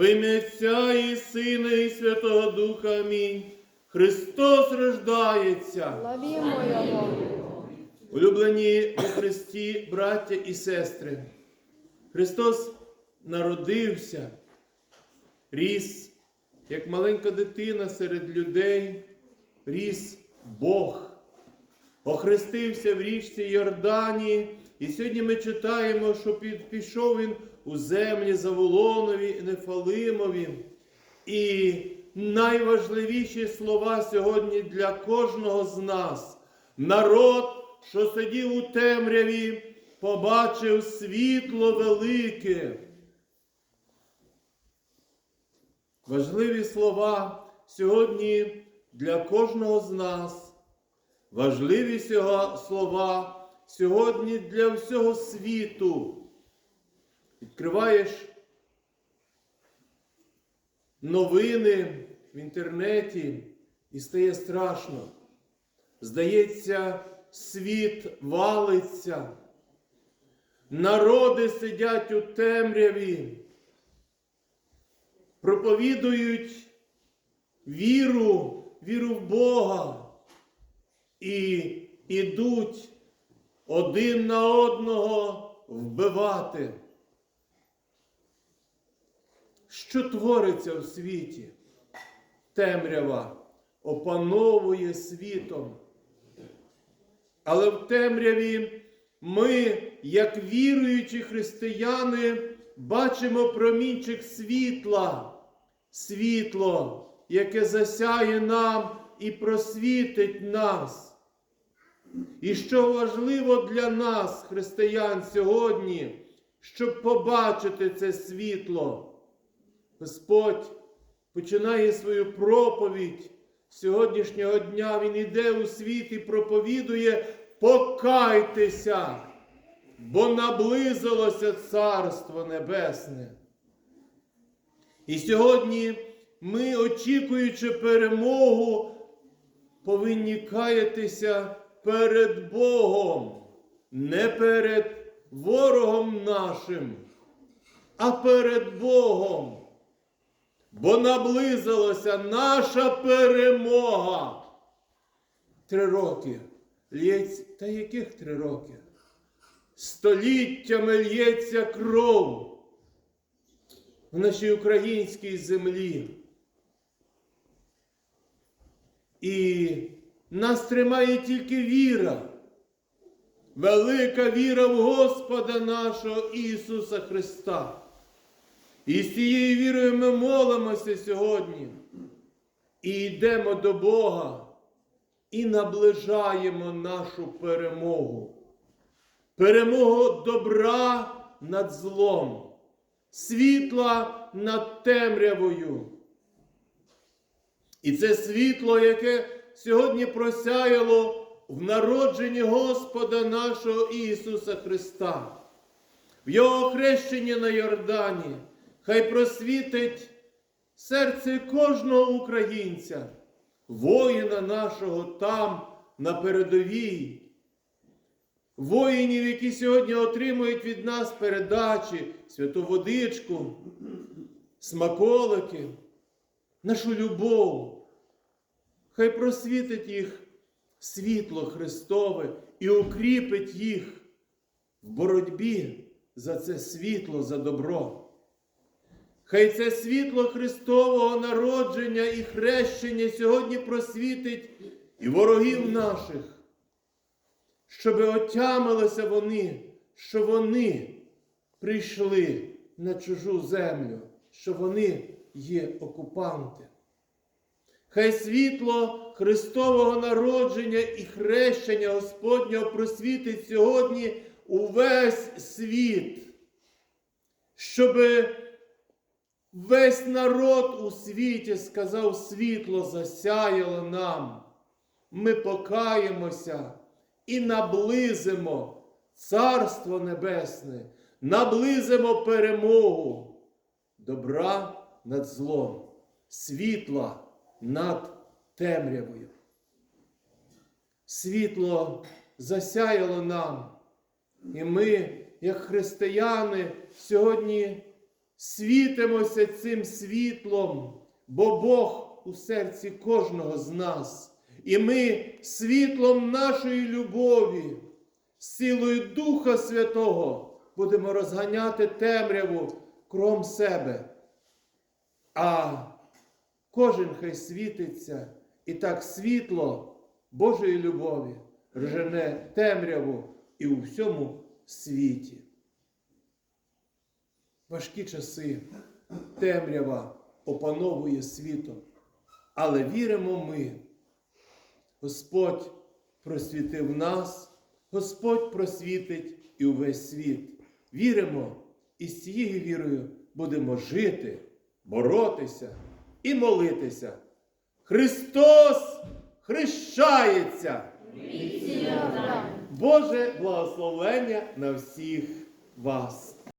Во ім'я Отця і Сина, і Святого Духа. Амінь. Христос рождається. Славімо Його! Улюблені у Христі, браття і сестри. Христос народився, ріс, як маленька дитина серед людей, ріс Бог, охрестився в річці Йордані. І сьогодні ми читаємо, що пішов він у землі Заволонові і Нефалимові. І найважливіші слова сьогодні для кожного з нас. Народ, що сидів у темряві, побачив світло велике. Важливі слова сьогодні для кожного з нас. Важливі сього- слова сьогодні для всього світу. Відкриваєш новини в інтернеті і стає страшно. Здається, світ валиться. Народи сидять у темряві, проповідують віру, віру в Бога і ідуть один на одного вбивати. Що твориться в світі? Темрява опановує світом. Але в темряві ми, як віруючі християни, бачимо промінчик світла, світло, яке засяє нам і просвітить нас. І що важливо для нас, християн, сьогодні, щоб побачити це світло, Господь починає свою проповідь сьогоднішнього дня. Він іде у світ і проповідує: покайтеся, бо наблизилося Царство Небесне. І сьогодні ми, очікуючи перемогу, повинні каятися перед Богом, не перед ворогом нашим, а перед Богом. Бо наблизилася наша перемога. Три роки. Лється, та яких три роки? Століттями лється кров в нашій українській землі. І нас тримає тільки віра, велика віра в Господа нашого Ісуса Христа. І з цією вірою ми молимося сьогодні і йдемо до Бога і наближаємо нашу перемогу. Перемогу добра над злом, світла над темрявою. І це світло, яке сьогодні просяяло в народженні Господа нашого Ісуса Христа, в Його хрещенні на Йордані, хай просвітить серце кожного українця, воїна нашого там на передовій, воїнів, які сьогодні отримують від нас передачі, святу водичку, смаколики, нашу любов. Хай просвітить їх світло Христове і укріпить їх в боротьбі за це світло, за добро. Хай це світло Христового народження і хрещення сьогодні просвітить і ворогів наших, щоби отямилися вони, що вони прийшли на чужу землю, що вони є окупанти. Хай світло Христового народження і хрещення Господнього просвітить сьогодні увесь світ, щоби Весь народ у світі сказав, світло засяяло нам. Ми покаємося і наблизимо Царство Небесне, наблизимо перемогу добра над злом, світла над темрявою. Світло засяяло нам, і ми, як християни, сьогодні світимося цим світлом, бо Бог у серці кожного з нас. І ми світлом нашої любові, силою Духа Святого будемо розганяти темряву кром себе. А кожен хай світиться, і так світло Божої любові ржене темряву і у всьому світі. Важкі часи, темрява опановує світом, але віримо ми. Господь просвітив нас, Господь просвітить і увесь світ. Віримо і з цією вірою будемо жити, боротися і молитися. Христос хрещається! Боже благословення на всіх вас!